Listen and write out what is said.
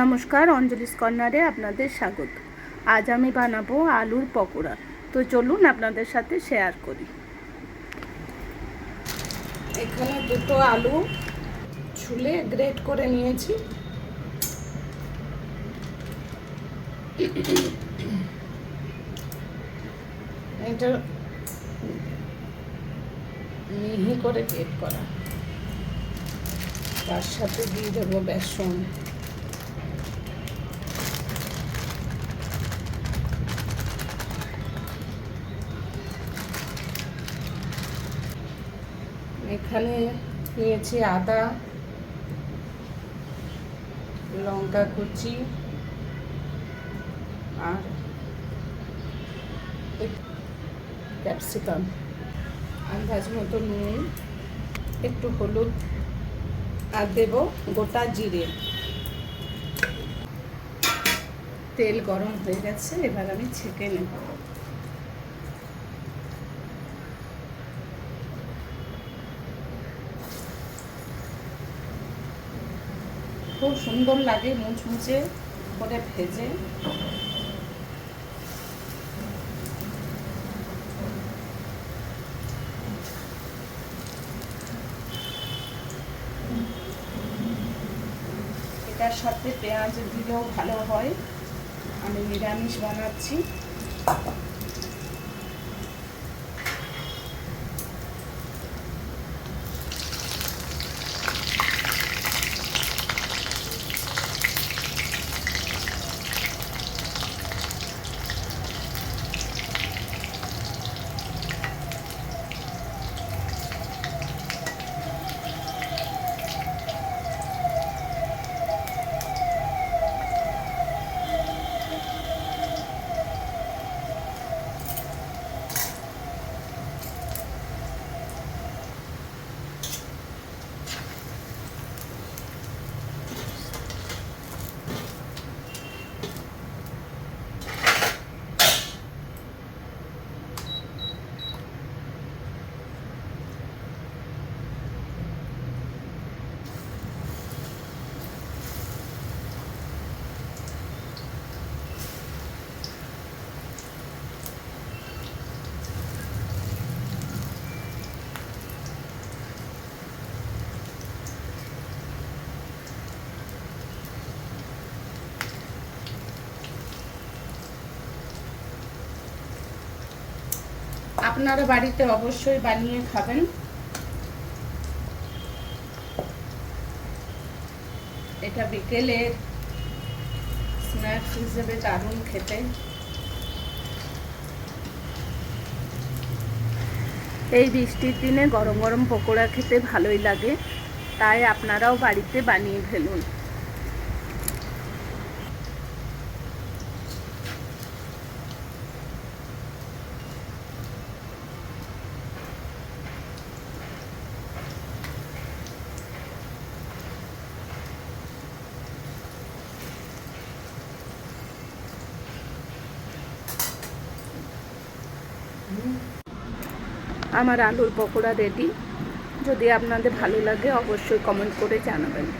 নমস্কার, অঞ্জলিস কর্নারে আপনাদের স্বাগত। আজ আমি বানাবো আলুর পকোড়া। তো চলুন আপনাদের সাথে শেয়ার করি। এখানে দুটো আলু ছুলে গ্রেট করে নিয়েছি। এটা মিহি করে গ্রেট করা। তার সাথে দিয়ে দেবো বেসন। এখানে নিয়েছি আদা, লঙ্কা কুচি আর ক্যাপসিকাম। আন্দাজ মতো নুন, একটু হলুদ, আর দেব গোটা জিরে। তেল গরম হয়ে গেছে, এবার আমি ছেঁকে নেব। খুব সুন্দর লাগে মুচমুচে করে ভেজে। এটার সাথে পেঁয়াজ দিলেও ভালো হয়। আমি নিরামিষ বানাচ্ছি। আপনারা বাড়িতে অবশ্যই বানিয়ে খাবেন। এটা বিকেলের স্ন্যাক্স হিসেবে দারুণ খেতে। এই বৃষ্টির দিনে গরম গরম পকোড়া খেতে ভালোই লাগে, তাই আপনারাও বাড়িতে বানিয়ে ফেলুন। আমার আলুর পকোড়া রেডি যদি আপনাদের ভালো লাগে অবশ্যই কমেন্ট করে জানাবেন।